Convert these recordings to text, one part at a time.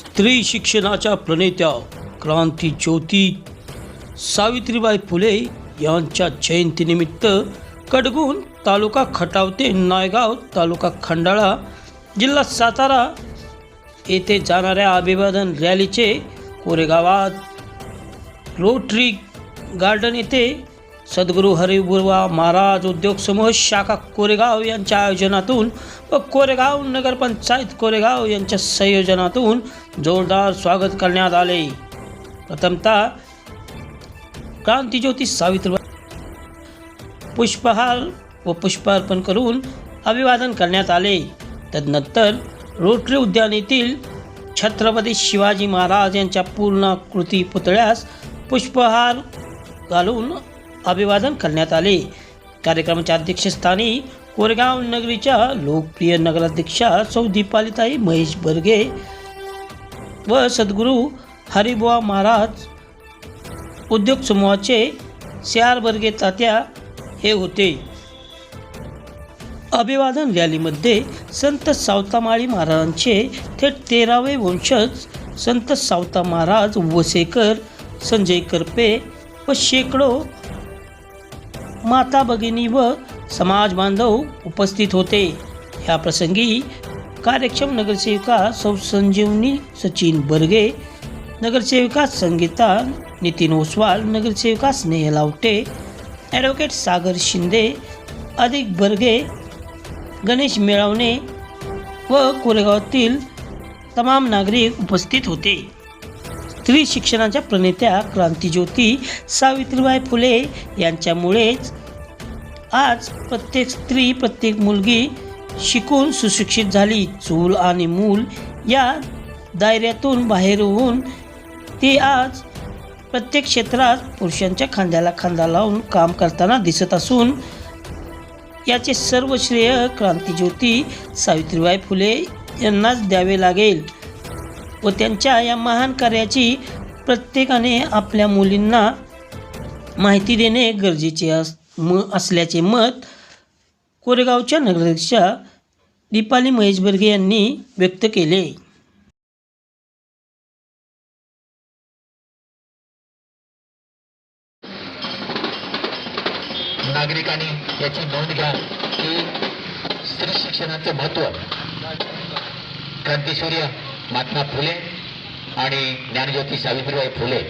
स्त्री शिक्षणाच्या प्रणेत्या क्रांती ज्योती सावित्रीबाई फुले यांच्या जयंतीनिमित्त कडगुण तालुका खटावते नायगाव तालुका खंडाळा जिल्हा सातारा येथे जाणाऱ्या अभिवादन रॅलीचे कोरेगावात रोटरी गार्डन येथे सद्गुरू हरिबुरवा महाराज उद्योग समूह शाखा कोरेगाव यांच्या आयोजनातून व कोरेगाव नगरपंचायत कोरेगाव यांच्या संयोजनातून जोरदार स्वागत करण्यात आले. प्रथमतः क्रांतीज्योती सावित्रीबाई पुष्पहार व पुष्पार्पण करून अभिवादन करण्यात आले. तदनंतर रोटरी उद्यान येथील छत्रपती शिवाजी महाराज यांच्या पूर्णाकृती पुतळ्यास पुष्पहार घालून अभिवादन करण्यात आले. कार्यक्रमाच्या अध्यक्षस्थानी कोरेगाव नगरीच्या लोकप्रिय नगराध्यक्षा सौ दीपालिताई महेश बर्गे व सद्गुरू हरिबुवा महाराज उद्योग समूहाचे सी बर्गे तात्या हे होते. अभिवादन रॅलीमध्ये संत सावतामाळी महाराजांचे थेट तेरावे वंशज संत सावता महाराज वसेकर संजय करपे व शेकडो माता भगिनी व समाज बांधव उपस्थित होते. या प्रसंगी कार्यक्षम नगरसेविका सौ संजीवनी सचिन बर्गे नगरसेविका संगीता नितीन ओसवाल नगरसेविका स्नेह लावटे ॲडव्होकेट सागर शिंदे अधिक बर्गे गणेश मेळावणे व कोरेगावातील तमाम नागरिक उपस्थित होते. स्त्री शिक्षणाच्या प्रणेत्या क्रांतीज्योती सावित्रीबाई फुले यांच्यामुळेच आज प्रत्येक स्त्री प्रत्येक मुलगी शिकून सुशिक्षित झाली. चूल आणि मूल या दायऱ्यातून बाहेर होऊन ती आज प्रत्येक क्षेत्रात पुरुषांच्या खांद्याला खांदा लावून काम करताना दिसत असून याचे सर्व श्रेय क्रांतीज्योती सावित्रीबाई फुले यांनाच द्यावे लागेल. व त्यांच्या या महान कार्याची प्रत्येकाने आपल्या मुलींना माहिती देणे गरजेचे अस म असल्याचे मत कोरेगावच्या नगराध्यक्षा दीपाली महेश बर्गे यांनी व्यक्त केले. नागरिकांनी याची नोंद घ्या की स्त्री शिक्षणाचे महत्त्व क्रांतीसूर्य महात्मा फुले आणि ज्ञानज्योती सावित्रीबाई फुले.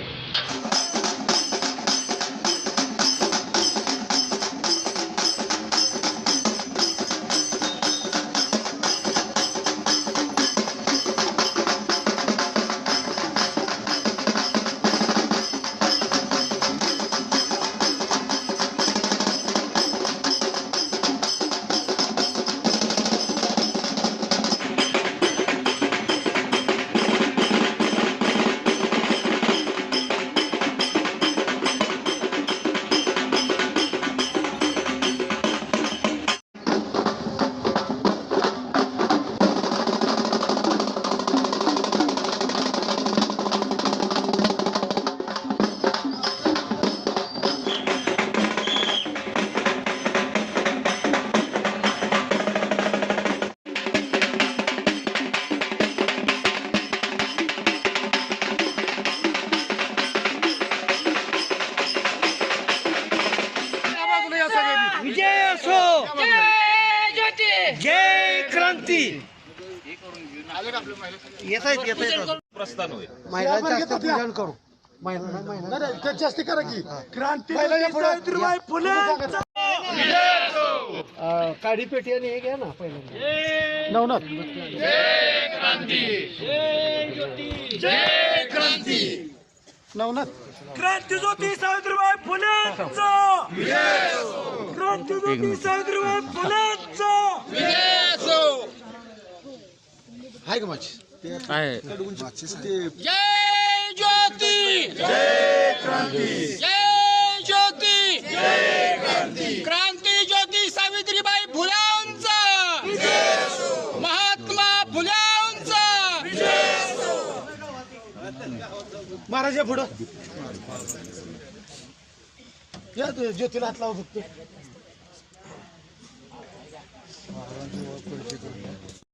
येत आहेत येत आहेत महिलांच्या पूजन करू महिला महिला जास्ती करा की क्रांती काडी पेटी आणि हे घ्या ना पहिल्यांदा नवनाथ नवनाथ क्रांती ज्योती सावित्रीबाई फुलेंचा क्रांती ज्योती सावित्रीबाई फुलेंचा आहे का माझी जय ज्योती! जय क्रांती जय ज्योती! जय क्रांती क्रांती ज्योती सावित्रीबाई फुलांचा! महात्मा फुलांचा! महाराज या पुढं. या तू ज्योतीला हात लावू फक्त.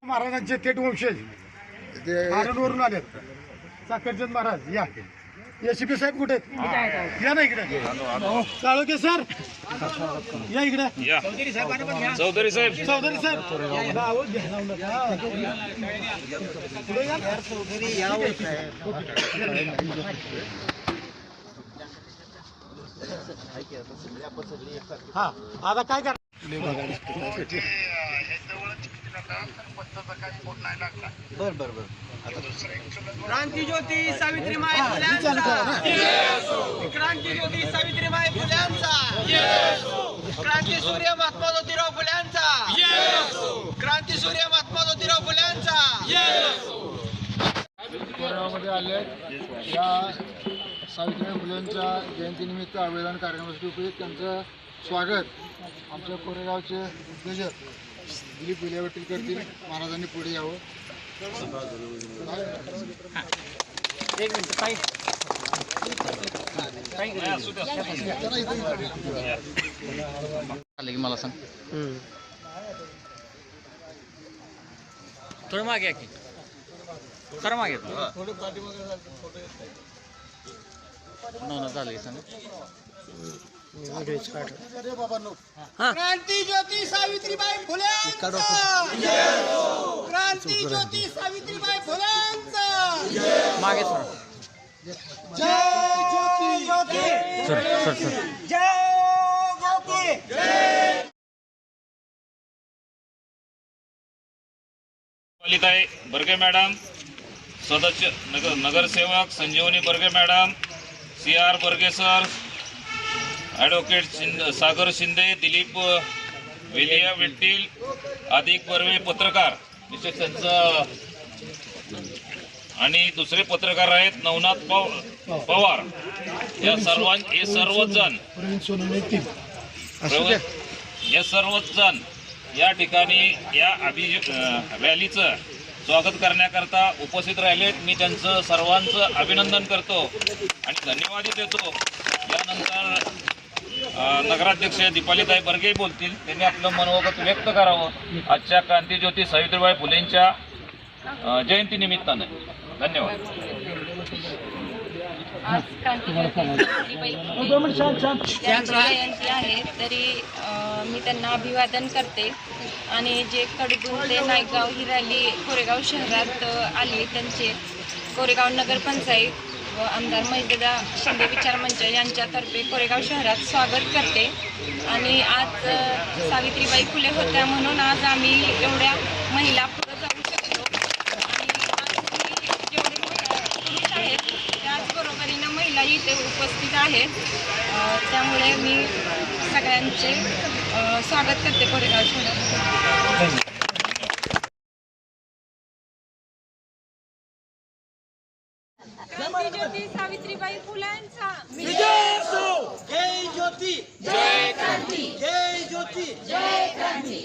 महाराजांचे थेट वंशज हारणवरून आलेत. साखरचंद महाराज या. एसीपी साहेब कुठे आहेत? या ना इकडे. काळोखे सर? या इकडे. चौधरी साहेब चौधरी साहेब. नावं घ्या, नाव नका. पुढे या. हा आता काय कर क्रांती ज्योती सावित्रीबाई फुल्यांचा. क्रांती ज्योती सावित्रीबाई फुल्यांचा. क्रांती सूर्य महात्मा ज्योतिराव फुल्यांचा. क्रांती सूर्य महात्मा ज्योतिराव फुल्यांचा. आले. या सावित्रीबाई फुलेंच्या जयंतीनिमित्त अभिवादन कार्यक्रमासाठी उपयुक्त त्यांचं स्वागत. आमच्या कोरेगावचे उद्योजक दिलीप विलेवटील करतील. महाराजांनी पुढे यावं. मला सांग. थोडं मागे या की. खरं मागे झालं सांग. क्रांती ज्योती सावित्रीबाई फुल्यांचा क्रांती ज्योती सावित्रीबाई फुल्यांचा मागे sir sir sir sir Lalitai Barge madam सदस्य नगर नगरसेवक Sanjivani Barge madam C R Barge sir advocate Shinde Sagar Shinde Dilip वेलिया विट्टील अधिक बर्वे पत्रकार. निश्चित त्यांचं आणि दुसरे पत्रकार आहेत नवनाथ पव पवार. या सर्वां हे सर्वजण. जण हे सर्वच जण या ठिकाणी या अभि रॅलीचं स्वागत करण्याकरता उपस्थित राहिलेत. मी त्यांचं सर्वांचं अभिनंदन करतो आणि धन्यवाद देतो. यानंतर नगराध्यक्ष दीपालीताई बर्गे बोलतील. त्यांनी आपलं मनोगत व्यक्त करावं. आजच्या क्रांतीज्योती सावित्रीबाई फुलेंच्या जयंतीनिमित्तानं. धन्यवाद. आज जयंती आहे तरी मी त्यांना अभिवादन करते आणि जे कडगुण ते नायगाव ही रॅली कोरेगाव शहरात आली त्यांचे. कोरेगाव नगरपंचायत व आमदार महिदादा शिंदे विचार मंच यांच्यातर्फे कोरेगाव शहरात स्वागत करते. आणि आज सावित्रीबाई फुले होत्या म्हणून आज आम्ही एवढ्या महिला पुढे जाऊ शकलो. आणि आज जेवढे पुरुष आहेत त्याचबरोबरीनं महिला इथे उपस्थित आहेत. त्यामुळे मी सगळ्यांचे स्वागत करते कोरेगाव शहरात. ज्योती सावित्रीबाई फुलांचा जय ज्योती जय क्रांती जय ज्योती जय क्रांती